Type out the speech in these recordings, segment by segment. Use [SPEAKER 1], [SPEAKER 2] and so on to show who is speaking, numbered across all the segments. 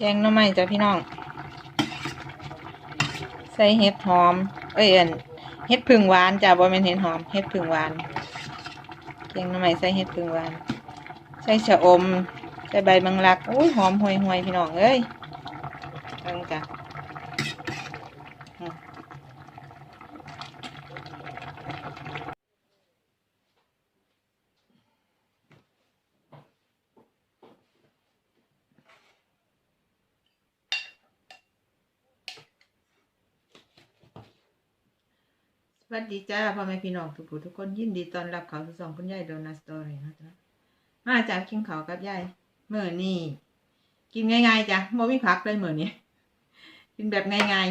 [SPEAKER 1] แกงหน่อไม้จ้ะพี่น้อง ใส่เห็ดหอม เอ้ยเอ็นเห็ดผึ่งหวานจ้ะบ่แม่นเห็ดหอม เห็ดผึ่งหวาน แกงหน่อไม้ใส่เห็ดผึ่งหวาน ใส่ชะอม ใส่ใบบังลัก อุ้ยหอมห่วยๆพี่น้องเอ้ยเบิ่งจ้ะ วัสดีจ้าพ่อแม่พี่น้องทุกผู้ทุกคนยินดีต้อนรับเขาสู่สองคุณยายโดนัสตอรี่นะจ๊ะมาจากกินเขากับยายเมื่อนี่กินง่ายๆจ้ะโมมีพักเลยเมื่อนี้กินแบบง่าย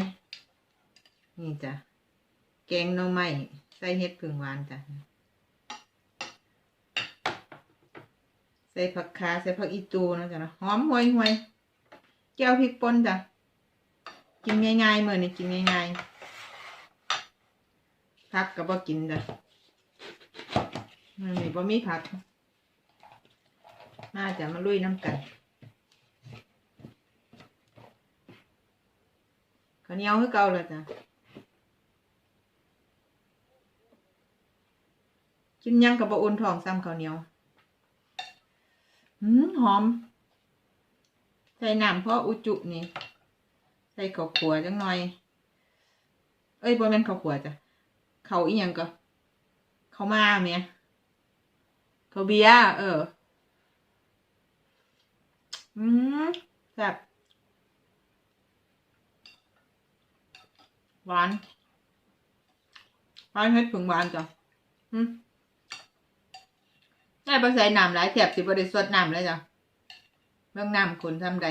[SPEAKER 1] ๆนี่จ้ะแกงหน่อไม้ใส่เห็ดผึ่งหวานจ้ะใส่ผักคาใส่ผักอีตูนะจ๊ะนะหอมห่วยห่วยๆแก้วพริกป่นจ้ะกินง่ายๆเมื่อนี้กินง่ายๆ ผักก็บ่กินจ้ะมันนี่บ่มีผักน่าจะมาลุยน้ำกันข้าวเหนียวคือเก่าแล้วจ้ะกินยังกับบ่อุ่นทองซ้ำข้าวเหนียวหืมหอม ใส่น้ำเพราะอุจุนี่ ใส่ข้าวขัวจังหน่อย เอ้ยบ่แม่นข้าวขัวจ้ะ เขาอีหยังก็ เขามาเมียเขาเบียเออ อืมแซ่บหวานหวานเฮ็ดผึ่งหวานจ้ะอืมได้ไปใส่น้ำหลายแถบสิบ่ได้สดน้ำเลยจ้ะเบิ่งน้ำขุนทำใด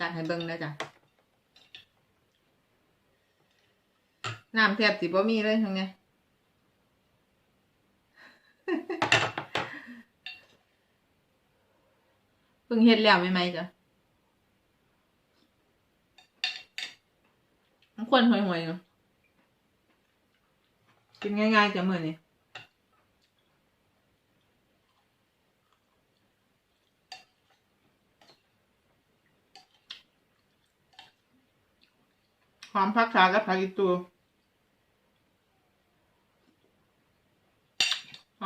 [SPEAKER 1] ตัดให้เบิ่งนะจ้ะ น้ำแทบสิบ่มีเลยทั้งเนี้ยเพิ่งเฮ็ดแล้วไหมไหมจ้ะมันควรห่วยๆเนาะกินง่ายๆจ้ะมือนี้หอมผักชากับผักอีตูห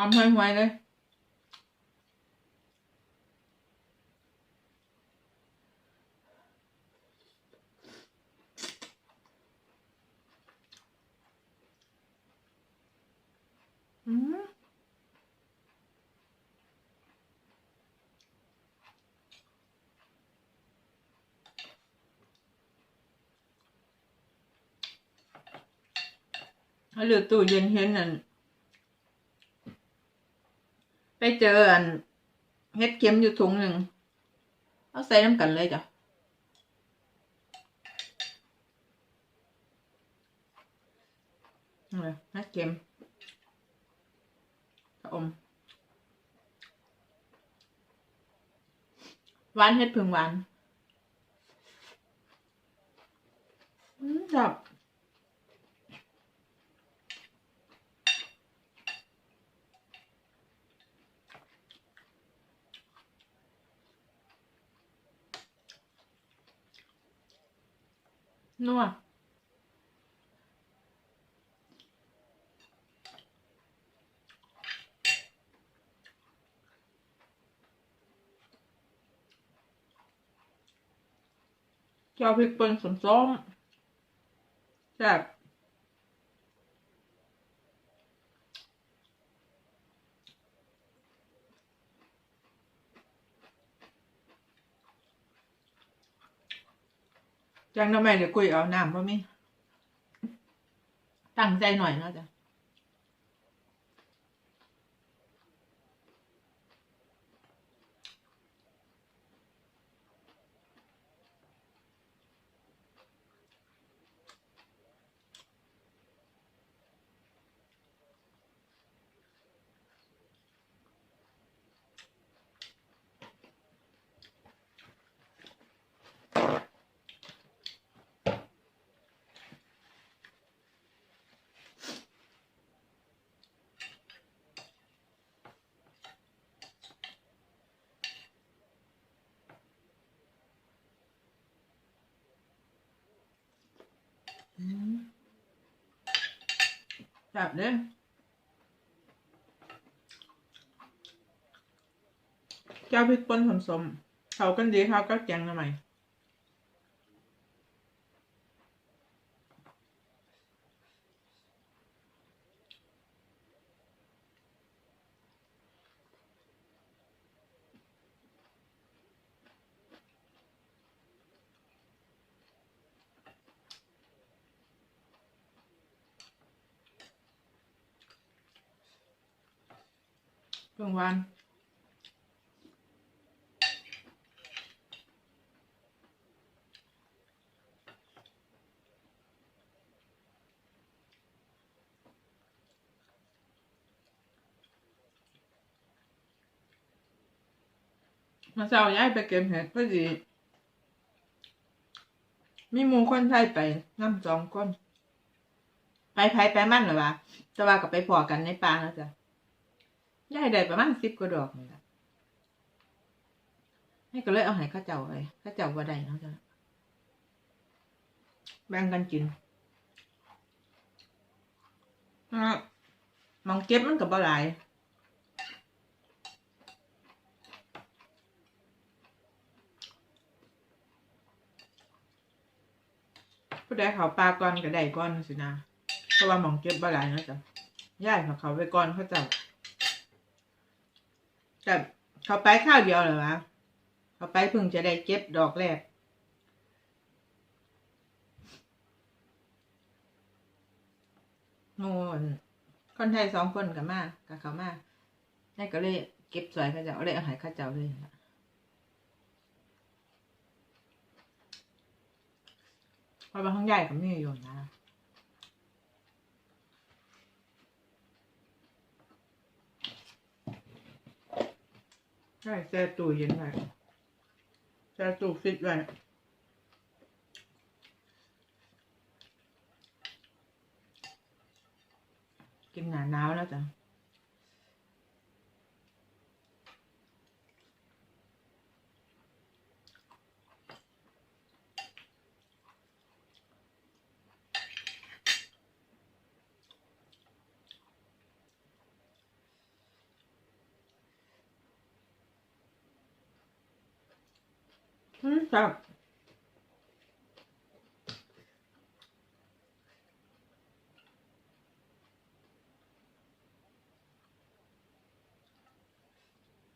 [SPEAKER 1] อมห่วยเลยอืมถ้าเหลือตู้เย็นเห็นนั่นไป เจออันเฮ็ดเข็มอยู่ถุงหนึ่งเอาใส่น้ำกันเลยจ้ะนี่เลยเฮ็ดเข็มชะอมหวานเฮ็ดผึ่งหวานอืมจับ นัวเจ้าพริกป่นส้มส้มแซ่บ จังทำไมเดี๋ยวกุยเอาน้ำเพราะมีตั้งใจหน่อยนะจ๊ะ แบบเด้อเจ้าพริกป่นสมๆเขากันดีเขาก็แกงทำไม เพิ่งวันมาเช้าย้ายไปเก็บเห็ดพอดีมีมูคนไทยไปน้ำสองคน ไปไผไปมั่นเหรอวะแต่ว่าก็ไปพอกันในป่าแล้วจ้ะ ยายได้ประมาณสิบกว่าดอกนี่แหละให้ก็เลยเอาให้ข้าเจ้าไปข้าเจ้าว่าได้เนาะจ้ะแบ่งกันกินมองเก็บมันกับบ่หลายผู้ใดเขาปลาก่อนก็ได้ก่อนสินะ เพราะว่ามองเก็บบ่หลายเนาะจ้ะย่ายเขาเขาไปก่อนเขาเจ้า แต่เขาไปข้าวเดียวเหรอวะเขาไปเพิ่งจะได้เก็บดอกแรกโน่นคนไทยสองคนกับมากับเขามาได้ก็เลยเก็บสวยข้าเจ้าเลยเอาหายข้าเจ้าเลยนะพราะว่าข้างใหญ่กับนี่อยู่นะ ใช่แช่ตู้เย็นไว้แช่ตู้ฟิตไว้กินหนาหนาวแล้วจ้ะ อืมครับ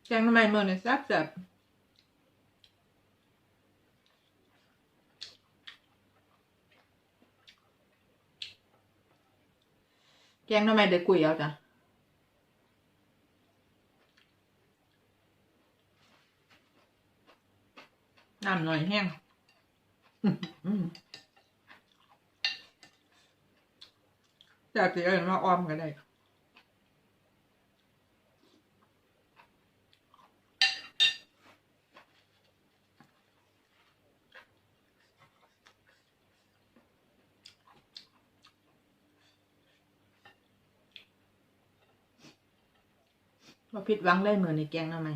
[SPEAKER 1] แกงทำไมเมื่อเนี่ยแซ่บแซ่บแกงทำไมเด็กกุยเอาจ้ะน้ำหน่อยแห้งอืมจากที่เอิญมาออมก็ได้ว่าผิดหวังเลยเหมือนในแกงทำไม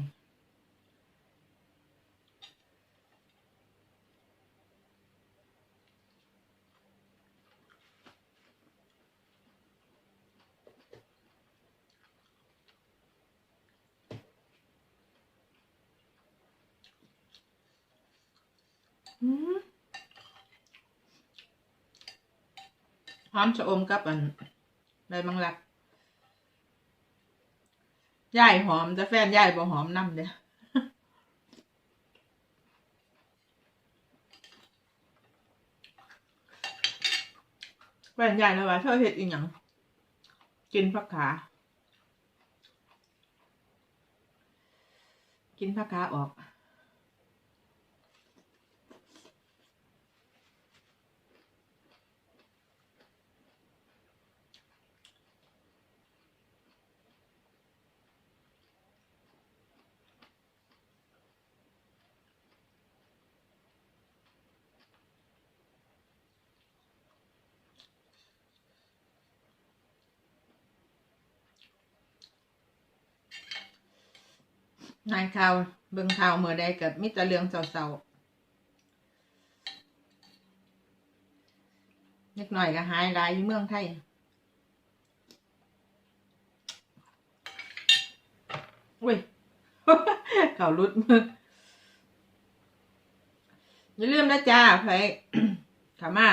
[SPEAKER 1] หอมชะอมกับอันใบมังลักย่ายหอมแต่แฟนย่ายบ่หอมนำเด้อแฟนย่ายแล้วว่าเธอเฮ็ดอีหยังกินผักขา กินผักขาออก นายข่าวเบิ่งข่าวเมื่อใดเกับมิตรเรื่องเศร้าๆนิดหน่อยก็หายได้ยเมืองไทยอุ้ยข่าวรุดมืออย่าลืมนะจ้าไปข้ามา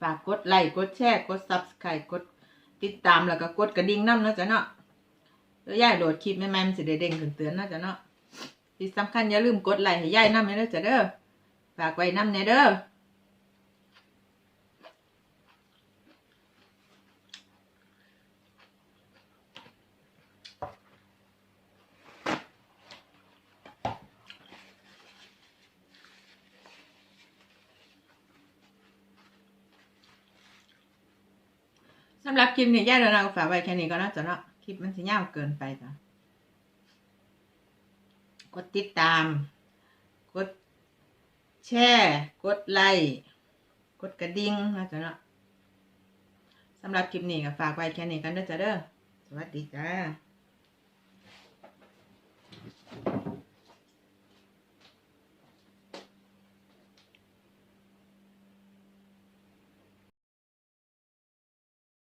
[SPEAKER 1] ฝากกดไลค์กดแชร์กดซับสไครต์กดติดตามแล้วก็กดกระดิ่งน้ำนะจ๊ะเนาะ แล้วย่ายโหลดคลิปใหม่ๆมันจะได้เด้งขึ้นเตือนเนาจะเนาะที่สำคัญอย่าลืมกดไลค์ให้ยายน้ำเด้อจ้ะเด้อฝากไว้น้ำเนเด้อสำหรับคลิปนี้ย่าเดินทางฝากไว้แค่นี้ก็น่าจะเนาะ คลิปมันสิยาวเกินไปจ้ะกดติดตาม กดแชร์กดไลค์กดกระดิ่งนะจ๊ะเนาะสำหรับคลิปนี้ก็ฝากไว้แค่นี้กันด้อจ้ะเด้อสวัสดีจ้า